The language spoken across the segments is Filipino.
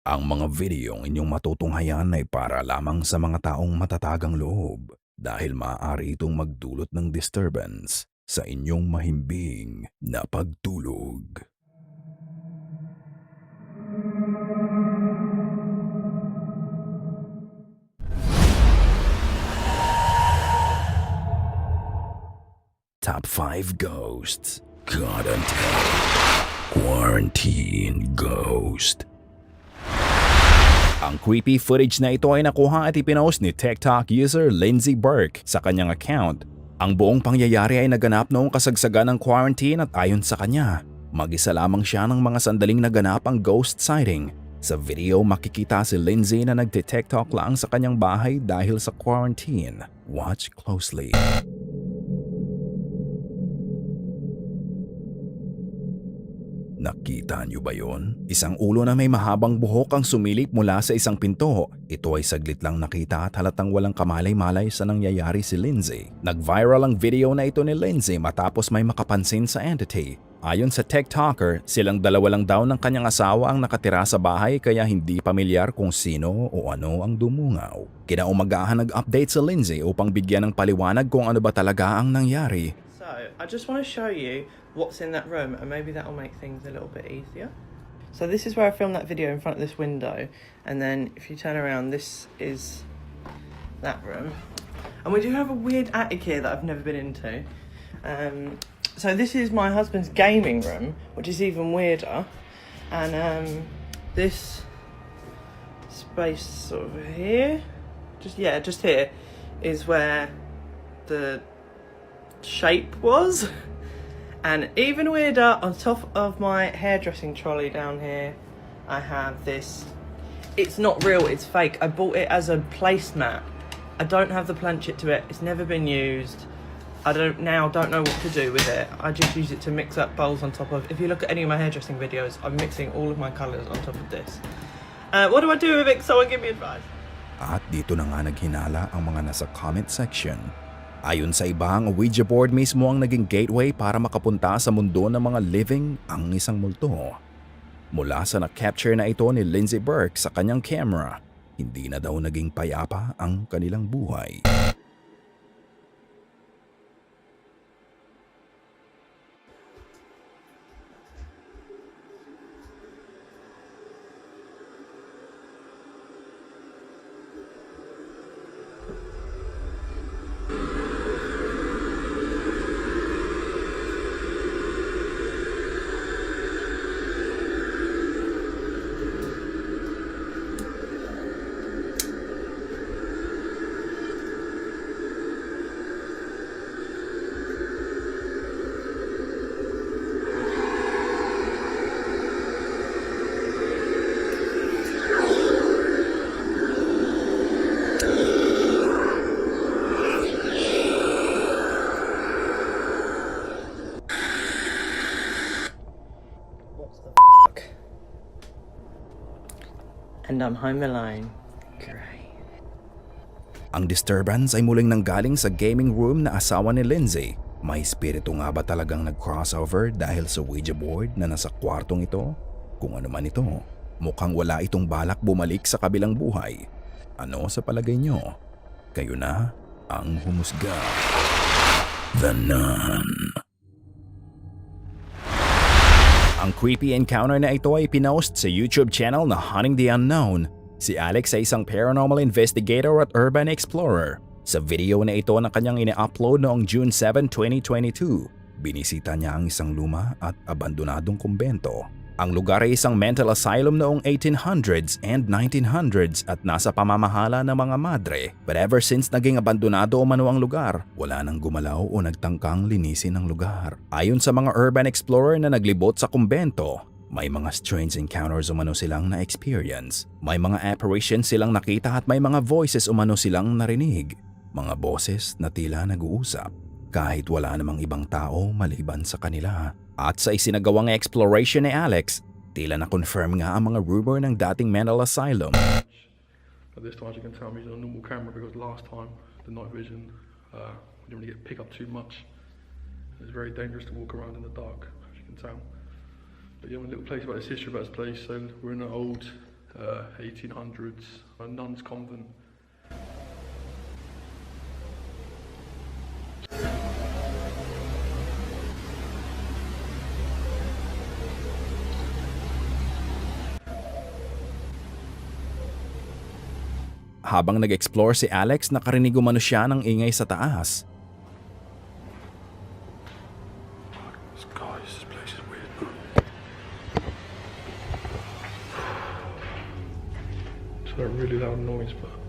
Ang mga videong inyong matutunghayan ay para lamang sa mga taong matatagang loob dahil maaari itong magdulot ng disturbance sa inyong mahimbing na pagtulog. Top 5 Ghosts. Until Quarantine Ghost Ang creepy footage na ito ay nakuha at ipinost ni TikTok user Lindsay Burke sa kanyang account. Ang buong pangyayari ay naganap noong kasagsagan ng quarantine at ayon sa kanya, mag-isa lamang siya ng mga sandaling naganap ang ghost sighting. Sa video makikita si Lindsay na nagte-TikTok lang sa kanyang bahay dahil sa quarantine. Watch closely. Nakita niyo ba yon? Isang ulo na may mahabang buhok ang sumilip mula sa isang pinto. Ito ay saglit lang nakita at halatang walang kamalay-malay sa nangyayari si Lindsay. Nag-viral ang video na ito ni Lindsay matapos may makapansin sa entity. Ayon sa TikToker, silang dalawa lang daw ng kanyang asawa ang nakatira sa bahay kaya hindi pamilyar kung sino o ano ang dumungaw. Kinaumagahan nag-update sa Lindsay upang bigyan ng paliwanag kung ano ba talaga ang nangyari. So, I just want to show you what's in that room and maybe that'll make things a little bit easier. So this is where I filmed that video in front of this window and then if you turn around this is that room. And we do have a weird attic here that I've never been into. Um, so this is my husband's gaming room, which is even weirder. And um, this space over here, just yeah, just here, is where the shape was. And even weirder, on top of my hairdressing trolley down here, I have this. It's not real, it's fake. I bought it as a placemat. I don't have the planchet to it, it's never been used. I don't now don't know what to do with it. I just use it to mix up bowls on top of. If you look at any of my hairdressing videos, I'm mixing all of my colours on top of this. Uh, what do I do with it? Someone give me advice. At dito na nga naghinala ang mga nasa comment section. Ayon sa iba, ang Ouija board mismo ang naging gateway para makapunta sa mundo ng mga living ang isang multo. Mula sa na-capture na ito ni Lindsay Burke sa kanyang camera, hindi na daw naging payapa ang kanilang buhay. And I'm home alone. Great. Ang disturbance ay muling nanggaling sa gaming room na asawa ni Lindsay. May espiritu nga ba talagang nag-crossover dahil sa Ouija board na nasa kwartong ito? Kung ano man ito, mukhang wala itong balak bumalik sa kabilang buhay. Ano sa palagay nyo? Kayo na ang humusga. The Nun Ang creepy encounter na ito ay pinost sa YouTube channel na Hunting the Unknown. Si Alex ay isang paranormal investigator at urban explorer. Sa video na ito na kanyang ine-upload noong June 7, 2022, binisita niya ang isang luma at abandonadong kumbento. Ang lugar ay isang mental asylum noong 1800s and 1900s at nasa pamamahala ng mga madre. But ever since naging abandonado o mano ang lugar, wala nang gumalaw o nagtangkang linisin ang lugar. Ayon sa mga urban explorer na naglibot sa kumbento, may mga strange encounters umano silang na-experience. May mga apparitions silang nakita at may mga voices umano silang narinig. Mga boses na tila nag-uusap kahit wala namang ibang tao maliban sa kanila. At sa isinagawang exploration ni Alex, tila na-confirm nga ang mga rumor ng dating mental asylum. But this time, as you can tell, I'm using a normal camera because last time the night vision uh, we didn't really get pick up too much. It's very dangerous to walk around in the dark, as you can tell. But yeah, a little place about this history about this place. So we're in an old uh, 1800s, a nun's convent. Habang nag-explore si Alex, nakarinig umano siya ng ingay sa taas. It's a really loud noise, but.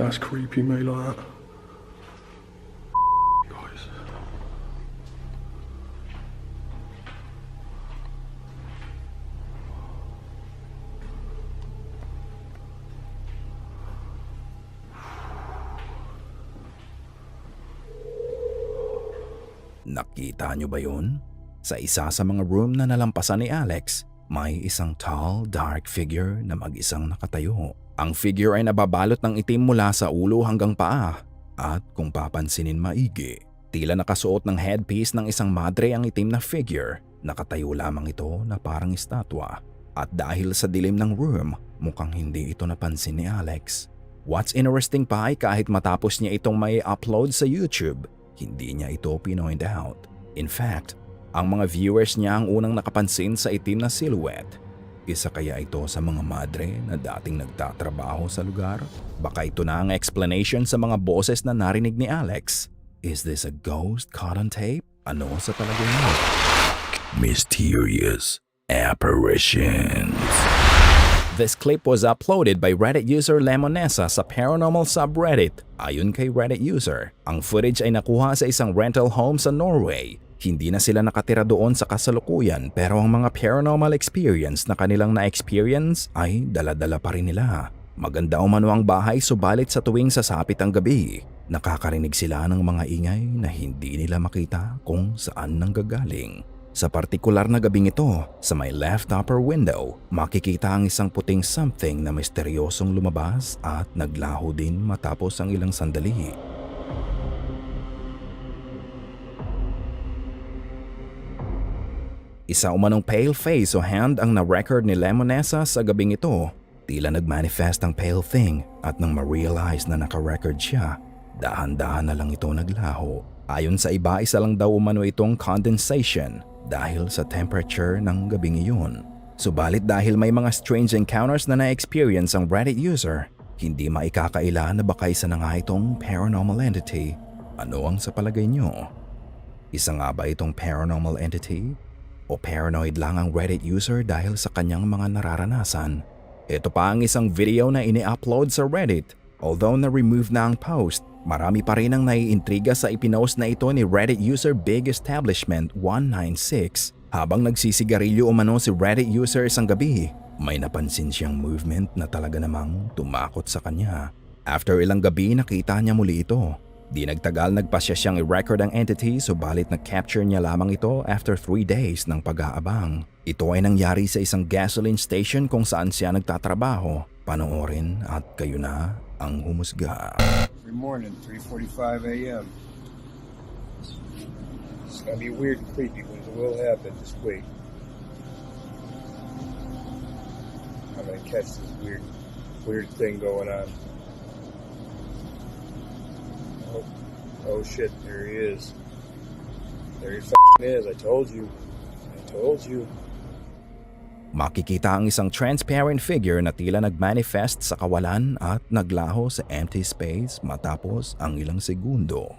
That's creepy, mate, like that. Guys. Nakita niyo ba yun? Sa isa sa mga room na nalampasan ni Alex, may isang tall, dark figure na mag-isang nakatayo. Ang figure ay nababalot ng itim mula sa ulo hanggang paa. At kung papansinin maigi, tila nakasuot ng headpiece ng isang madre ang itim na figure. Nakatayo lamang ito na parang estatwa. At dahil sa dilim ng room, mukhang hindi ito napansin ni Alex. What's interesting pa ay kahit matapos niya itong may upload sa YouTube, hindi niya ito pinoint out. In fact, ang mga viewers niya ang unang nakapansin sa itim na silhouette. Isa kaya ito sa mga madre na dating nagtatrabaho sa lugar? Baka ito na ang explanation sa mga boses na narinig ni Alex. Is this a ghost caught on tape? Ano sa palagay mo? Mysterious apparitions. This clip was uploaded by Reddit user Lemonessa sa paranormal subreddit. Ayon kay Reddit user, ang footage ay nakuha sa isang rental home sa Norway. Hindi na sila nakatira doon sa kasalukuyan pero ang mga paranormal experience na kanilang na-experience ay daladala pa rin nila. Maganda umano ang bahay subalit sa tuwing sasapit ang gabi, nakakarinig sila ng mga ingay na hindi nila makita kung saan nanggagaling. Sa partikular na gabing ito, sa may left upper window, makikita ang isang puting something na misteryosong lumabas at naglaho din matapos ang ilang sandali. Isa umanong pale face o hand ang na-record ni Lemonessa sa gabing ito. Tila nag-manifest ang pale thing at nang ma-realize na naka-record siya, dahan-dahan na lang ito naglaho. Ayon sa iba, isa lang daw umano itong condensation dahil sa temperature ng gabing iyon. Subalit dahil may mga strange encounters na na-experience ang Reddit user, hindi maikakaila na baka isa na nga itong paranormal entity. Ano ang sa palagay nyo? Isa nga ba itong paranormal entity? O paranoid lang ang Reddit user dahil sa kanyang mga nararanasan? Ito pa ang isang video na ini-upload sa Reddit. Although na-remove na ang post, marami pa rin ang naiintriga sa ipinost na ito ni Reddit user Big Establishment 196. Habang nagsisigarilyo umano si Reddit user isang gabi, may napansin siyang movement na talaga namang tumakot sa kanya. After ilang gabi nakita niya muli ito. Di nagtagal nagpasya siyang i-record ang entity subalit na-capture niya lamang ito after 3 days ng pag-aabang. Ito ay nangyari sa isang gasoline station kung saan siya nagtatrabaho. Panoorin at kayo na ang humusga. every morning, 3:45 a.m. It's gonna be weird and creepy when it will happen. Just wait. I'm gonna catch this weird, weird thing going on. Oh, oh shit! There he is. There he is. I told you. I told you. Makikita ang isang transparent figure na tila nagmanifest sa kawalan at naglaho sa empty space matapos ang ilang segundo.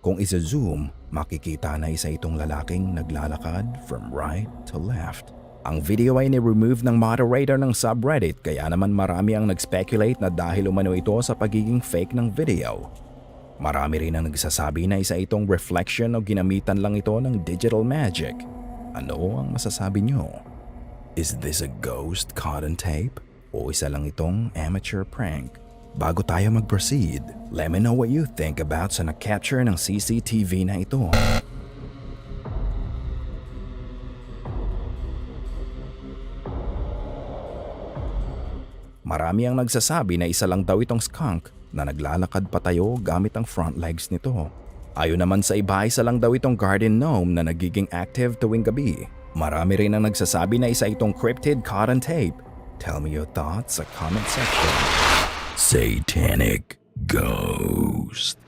Kung isa-zoom, makikita na isa itong lalaking naglalakad from right to left. Ang video ay ni-remove ng moderator ng subreddit kaya naman marami ang nag-speculate na dahil umano ito sa pagiging fake ng video. Marami rin ang nagsasabi na isa itong reflection o ginamitan lang ito ng digital magic. Ano ang masasabi nyo? Is this a ghost caught on tape? O isa lang itong amateur prank? bago tayo mag-proceed, let me know what you think about sa na-capture ng CCTV na ito. Marami ang nagsasabi na isa lang daw itong skunk na naglalakad patayo gamit ang front legs nito. Ayon naman sa iba, isa lang daw itong garden gnome na nagiging active tuwing gabi. Marami rin ang nagsasabi na isa itong cryptid cotton tape. Tell me your thoughts sa comment section. Satanic Ghost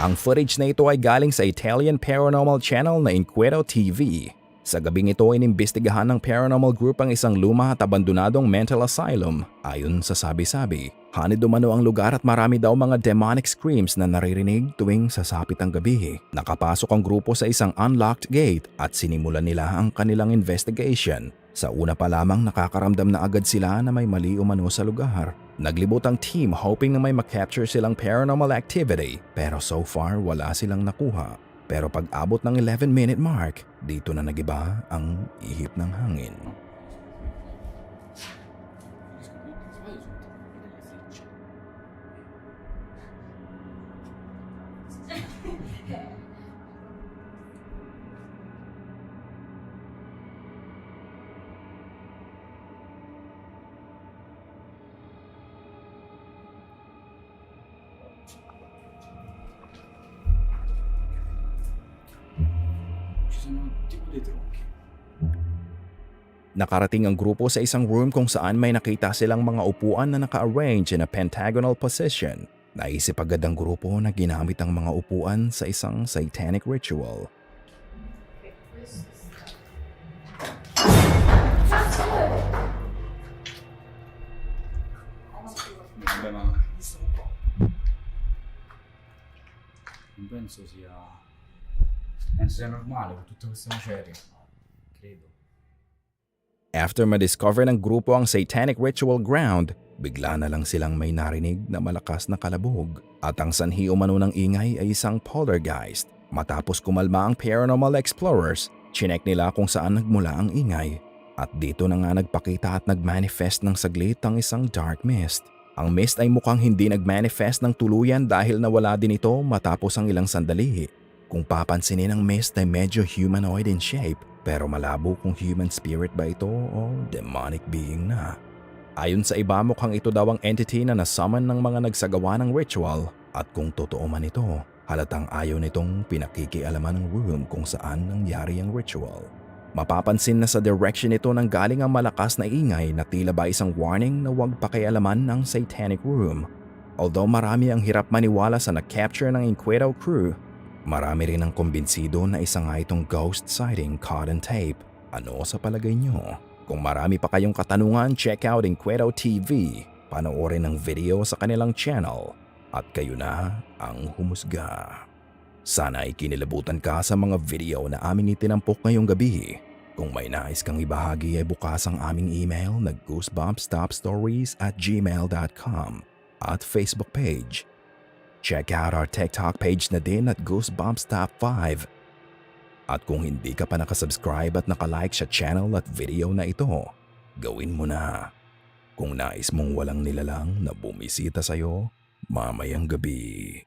Ang footage na ito ay galing sa Italian paranormal channel na Inquieto TV. Sa gabing ito inimbestigahan ng paranormal group ang isang luma at abandonadong mental asylum. Ayon sa sabi-sabi, hanid umano ang lugar at marami daw mga demonic screams na naririnig tuwing sasapit ang gabi. Nakapasok ang grupo sa isang unlocked gate at sinimulan nila ang kanilang investigation. Sa una pa lamang nakakaramdam na agad sila na may mali umano sa lugar. Naglibot ang team hoping na may makapture silang paranormal activity pero so far wala silang nakuha. Pero pag abot ng 11 minute mark, dito na nagiba ang ihip ng hangin. Tronchi. Nakarating ang grupo sa isang room kung saan may nakita silang mga upuan na naka-arrange in a pentagonal position. Naisip agad ang grupo na ginamit ang mga upuan sa isang satanic ritual. Visto sia. Normale con tutte queste macerie. Credo. After ma-discover ng grupo ang satanic ritual ground, bigla na lang silang may narinig na malakas na kalabog. At ang sanhi umano ng ingay ay isang poltergeist. Matapos kumalma ang paranormal explorers, chinek nila kung saan nagmula ang ingay. At dito na nga nagpakita at nagmanifest ng saglit ang isang dark mist. Ang mist ay mukhang hindi nagmanifest ng tuluyan dahil nawala din ito matapos ang ilang sandali. Kung papansinin ang mist ay medyo humanoid in shape pero malabo kung human spirit ba ito o demonic being na. Ayon sa iba mukhang ito daw ang entity na nasummon ng mga nagsagawa ng ritual at kung totoo man ito, halatang ayaw nitong pinakikialaman ng room kung saan nangyari ang ritual. Mapapansin na sa direction nito nang galing ang malakas na ingay na tila ba isang warning na huwag pakialaman ng satanic room. Although marami ang hirap maniwala sa na-capture ng Inquieto crew, marami rin ang kumbinsido na isa nga itong ghost sighting caught on tape. Ano sa palagay nyo? Kung marami pa kayong katanungan, check out Inquieto TV. Panoorin ang video sa kanilang channel. At kayo na ang humusga. Sana ay kinilabutan ka sa mga video na aming itinampok ngayong gabi. Kung may nais kang ibahagi ay bukas ang aming email na goosebumpstopstories at gmail.com at Facebook page. Check out our TikTok page na din at Goosebumps Top 5. At kung hindi ka pa nakasubscribe at nakalike sa channel at video na ito, gawin mo na. Kung nais mong walang nilalang na bumisita sa'yo, mamayang gabi.